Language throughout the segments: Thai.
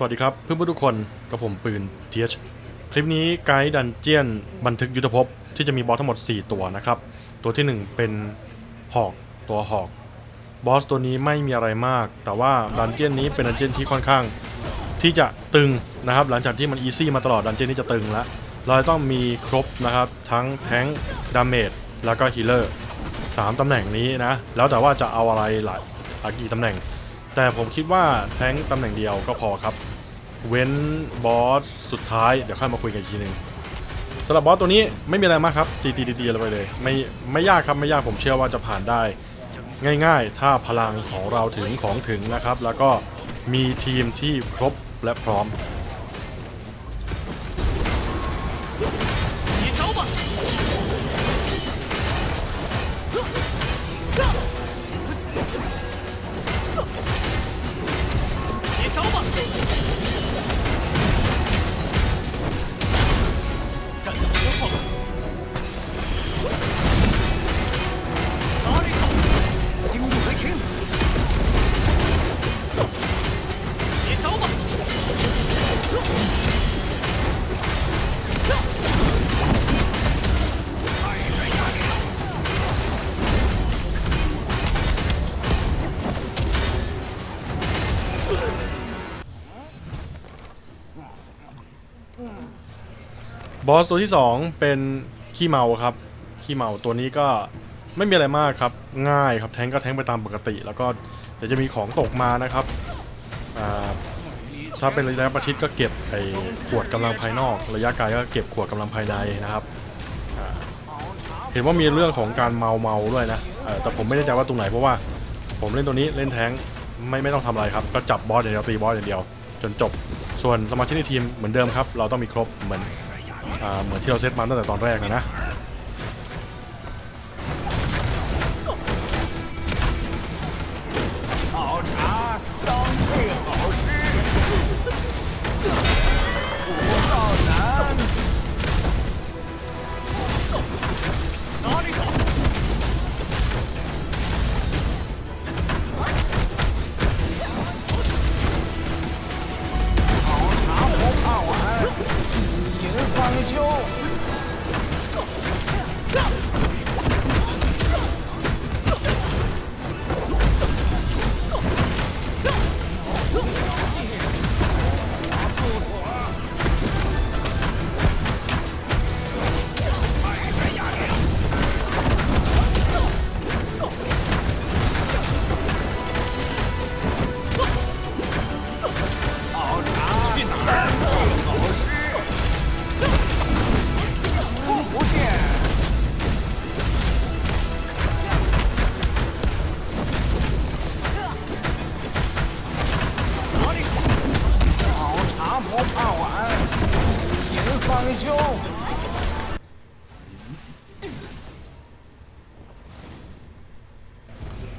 สวัสดีครับเพื่อนๆทุกคนกับผมปืนเทียชคลิปนี้ไกด์ดันเจียนบันทึกยุทธภพที่จะมีบอสทั้งหมด 4 ตัวนะครับ ตัวที่ 1 เป็นหอกตัวหอกบอสตัวนี้ไม่มีอะไรมาก แต่ว่าดันเจียนนี้เป็นดันเจียนที่ค่อนข้าง ที่จะตึงนะครับ หลังจากที่มันอีซี่มาตลอดดันเจียนนี้จะตึงแล้วเราต้องมีครบนะครับ ทั้งแทงดาเมจแล้วก็ฮีเลอร์สามตำแหน่งนี้นะ แล้วแต่ว่าจะเอาอะไรหลายอะกี่ตำแหน่ง แต่ผมคิดว่าแทงตำแหน่งเดียวก็พอครับ เว้นบอสสุดท้ายเดี๋ยวค่อยมาคุยกันอีกทีหนึงสำหรับบอสตัวนี้ไม่มีอะไรมากครับตีตีตีๆๆไปเลยไม่ไม่ยากครับไม่ยากผมเชื่อว่าจะผ่านได้ ง่ายๆ ถ้าพลังของเราถึงของถึงนะครับ แล้วก็มีทีมที่ครบและพร้อม 你招吧！ บอสตัวที่ 2 เป็นขี้เมาครับ ขี้เมาตัวนี้ก็ไม่มีอะไรมากครับ ง่ายครับแทงก็แทงไปตามปกติ แล้วก็เดี๋ยวจะมีของตกมานะครับถ้าเป็นระยะประชิดก็เก็บไอ้ขวดกำลังภายนอก ระยะไกลก็เก็บขวดกำลังภายในนะครับเห็นว่ามีเรื่องของการเมาเมาด้วยนะแต่ผมไม่แน่ใจว่าตรงไหนเพราะว่าผมเล่นตัวนี้เล่นแทงไม่ไม่ต้องทำอะไรครับ ก็จับบอสอย่างเดียวตีบอสอย่างเดียว จนจบส่วนสมาชิกในทีมเหมือนเดิมครับ เราต้องมีครบเหมือน เหมือนที่เราเซตมาตั้งแต่ตอนแรกนะนะเอ้า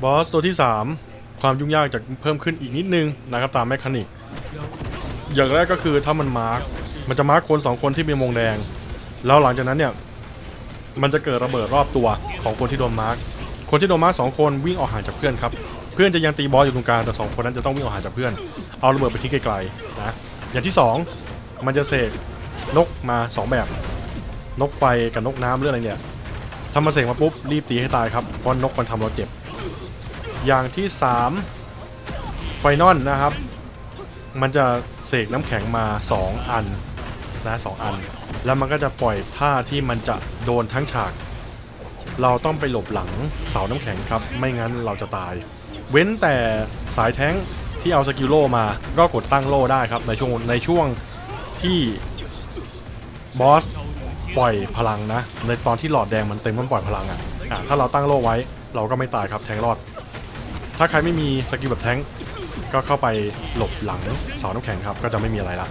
บอสตัวที่ 3 ความยุ่งยากจะเพิ่มขึ้นอีกนิดนึงนะครับตามแมคานิก อย่างแรกก็คือถ้ามันมาร์กมันจะมาร์กคน 2 คนที่มีวงแดง แล้วหลังจากนั้นเนี่ย มันจะเกิดระเบิดรอบตัวของคนที่โดนมาร์กคนที่โดนมาร์กสองคนวิ่งออกห่างจากเพื่อนครับ เพื่อนจะยังตีบอสอยู่ตรงกลางแต่สองคนนั้นจะต้องวิ่งออกห่างจากเพื่อน เอาระเบิดไปทิ้งไกลๆนะ อย่างที่สองมันจะเสกนกมาสองแบบ นกไฟกับนกน้ำหรืออะไรเนี่ยถ้ามันเสกมาปุ๊บรีบตีให้ตายครับเพราะนกมันทำเราเจ็บ อย่างที่3ไฟนอลนะครับ มันจะเสกน้ำแข็งมา 2 อันนะสองอัน แล้วมันก็จะปล่อยท่าที่มันจะโดนทั้งฉาก เราต้องไปหลบหลังเสาน้ำแข็งครับ ไม่งั้นเราจะตาย เว้นแต่สายแท้งที่เอาสกิลโลมา ก็กดตั้งโลได้ครับ ในช่วงในช่วงที่บอสปล่อยพลังนะ ในตอนที่หลอดแดงมันเต็มมันปล่อยพลังอะอะ ถ้าเราตั้งโลไว้ เราก็ไม่ตายครับแทงรอด ถ้าใครไม่มีสกิลแบบแทงก็เข้าไปหลบหลังเสาน้ำแข็งครับ ก็จะไม่มีอะไรละ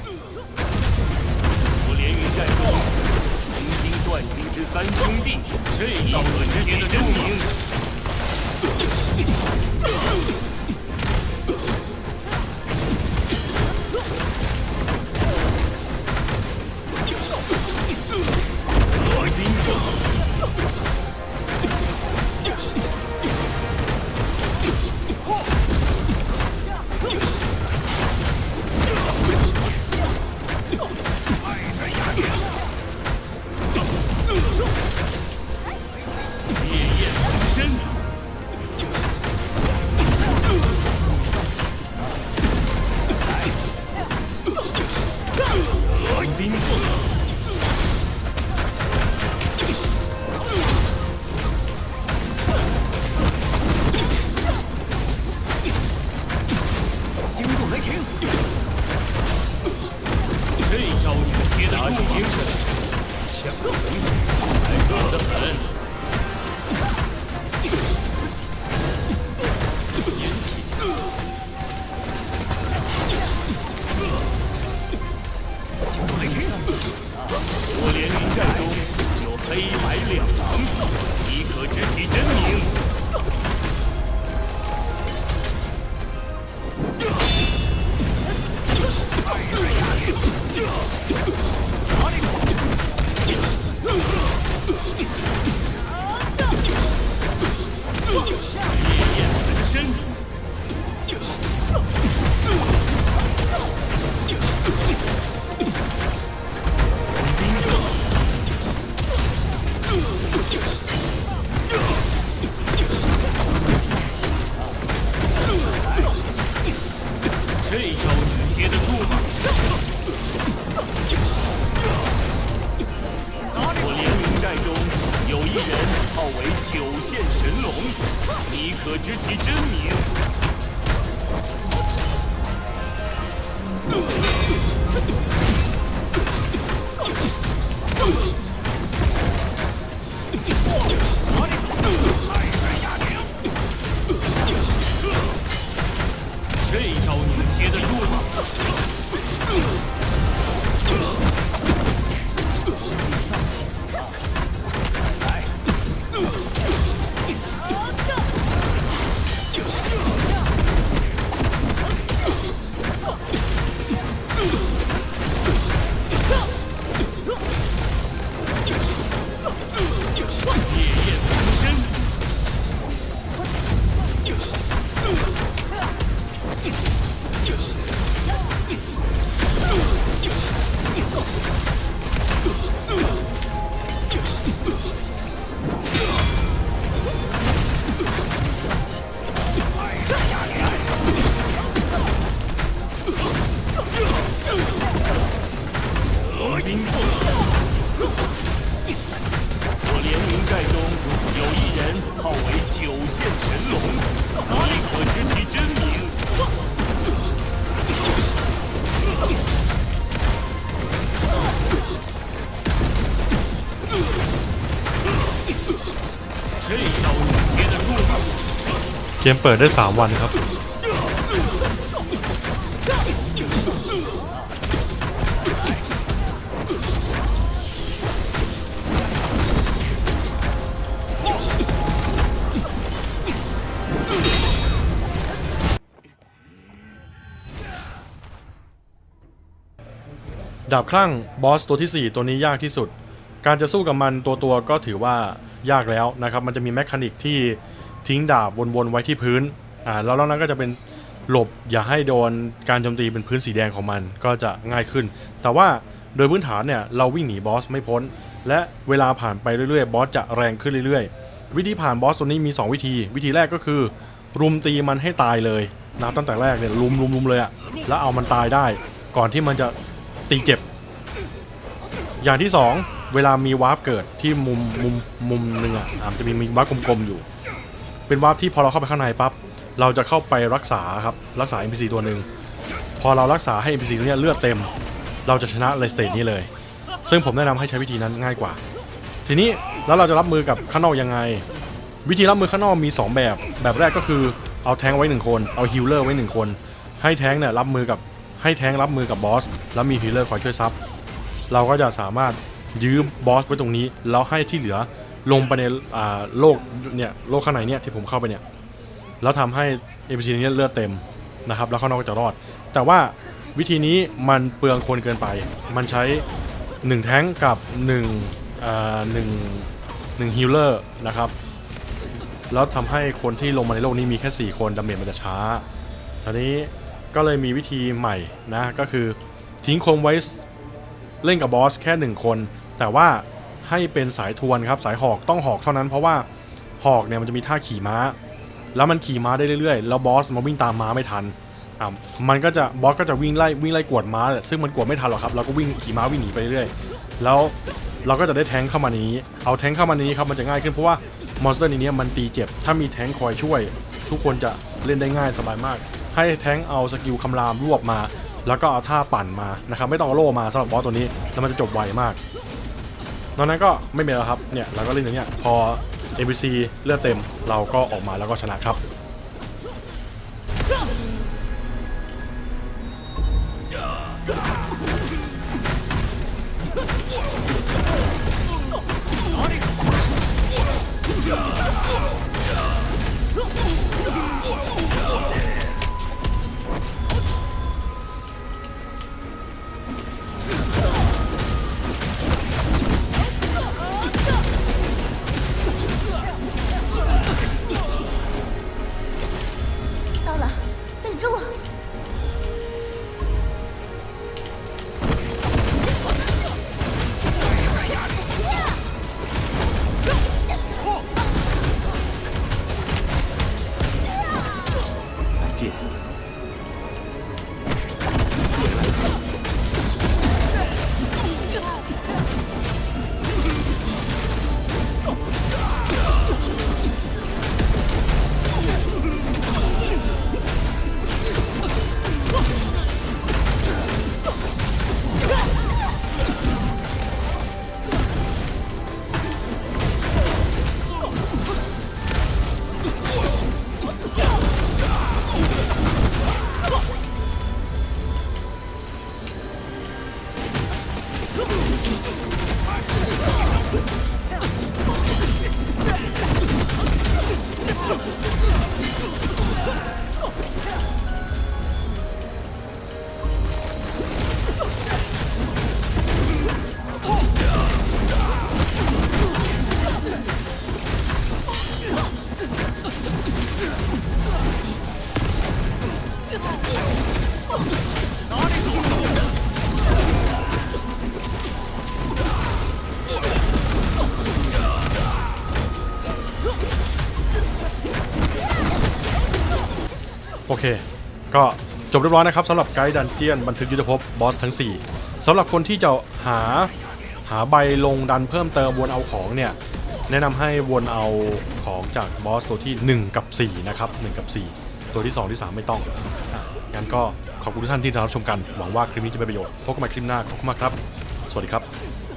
可知其真名？ มเปิดได้ 3 วันครับ ดาบคลั่งบอสตัวที่ 4 ตัวนี้ยากที่สุด การจะสู้กับมันตัวตัวก็ถือว่ายากแล้วนะครับ มันจะมีแมคานิกที่ ทิ้งดาบวนๆไว้ที่พื้นอ่าแล้วนอกนั้นก็จะเป็นหลบอย่าให้โดนการโจมตีเป็นพื้นสีแดงของมันก็จะง่ายขึ้น แต่ว่าโดยพื้นฐานเนี่ยเราวิ่งหนีบอสไม่พ้น และเวลาผ่านไปเรื่อยๆ บอสจะแรงขึ้นเรื่อยๆ วิธีผ่านบอสตัวนี้มี 2 วิธี วิธีแรกก็คือ รุมตีมันให้ตายเลยนะตั้งแต่แรกเนี่ยลุมลุมลุมเลยอะแล้วเอามันตายได้ ก่อนที่มันจะตีเจ็บ อย่างที่สองเวลามีวาร์ปเกิดที่มุมมุมมุมหนึ่งอะอะมันจะมีมีวาร์ปกลมๆอยู่ เป็นวาร์ปที่พอเราเข้าไปข้างในปั๊บเราจะเข้าไปรักษาครับรักษา NPC ตัวหนึ่งพอเรารักษาให้ NPC ตัวนี้เลือดเต็ม เราจะชนะในสเตจนี้เลย ซึ่งผมแนะนำให้ใช้วิธีนั้นง่ายกว่า ทีนี้แล้วเราจะรับมือกับข้างนอกยังไง วิธีรับมือข้างนอกมี 2 แบบ แบบแรกก็คือเอาแทงไว้หนึ่งคนเอาฮิลเลอร์ไว้หนึ่งคน ให้แทงเนี่ยรับมือกับให้แทงรับมือกับบอสแล้วมีฮิลเลอร์คอยช่วยซับเราก็จะสามารถยืมบอสไว้ตรงนี้แล้วให้ที่เหลือ ลงไปในโลกเนี่ยโลกข้างในเนี่ยที่ผมเข้าไปเนี่ยแล้วทำให้ NPC นี้เลือดเต็มนะครับแล้วข้างนอกก็จะรอด แต่ว่าวิธีนี้มันเปลืองคนเกินไป มันใช้ 1 แท้งกับ1อ่าหนึ่งหนึ่งฮิลเลอร์นะครับแล้วทำให้คนที่ลงมาในโลกนี้มีแค่ 4 คนดาเมจมันจะช้าทีนี้ก็เลยมีวิธีใหม่นะก็คือทิ้งคนไว้เล่นกับบอสแค่หนึ่งคน แต่ว่า ให้เป็นสายทวนครับ สายหอกต้องหอกเท่านั้นเพราะว่าหอกเนี่ยมันจะมีท่าขี่ม้า แล้วมันขี่ม้าได้เรื่อยๆ แล้วบอสมาวิ่งตามม้าไม่ทันอะมันก็จะบอสก็จะวิ่งไล่วิ่งไล่กวดม้า ซึ่งมันกวดไม่ทันหรอกครับเราก็วิ่งขี่ม้าวิ่งหนีไปเรื่อยๆแล้วเราก็จะได้แทงเข้ามานี้ เอาแทงเข้ามานี้ครับมันจะง่ายขึ้นเพราะว่ามอนสเตอร์ในนี้มันตีเจ็บ ถ้ามีแทงคอยช่วย ทุกคนจะเล่นได้ง่ายสบายมาก ให้แทงเอาสกิลคำรามรวบมา แล้วก็เอาท่าปั่นมานะครับไม่ต้องเอาโล่มาสำหรับบอสตัวนี้แล้วมันจะจบไวมาก นอกนั้นก็ไม่มีแล้วครับ เนี่ยเราก็เล่นอย่างเงี้ยพอ NPC เลือดเต็มเราก็ออกมาแล้วก็ชนะครับ เค ก็จบเรียบร้อยนะครับสำหรับไกด์ดันเจียนบันทึกยุทธภพบอสทั้ง 4สำหรับคนที่จะหาหาใบลงดันเพิ่มเติมวนเอาของเนี่ย แนะนำให้วนเอาของจากบอสตัวที่ 1 กับ 4 นะครับ 1 กับ 4 ตัวที่ 2 ที่ 3 ไม่ต้องอะงั้นก็ขอบคุณทุกท่านที่รับชมกัน หวังว่าคลิปนี้จะเป็นประโยชน์พบกันใหม่คลิปหน้าขอบคุณมากครับ สวัสดีครับ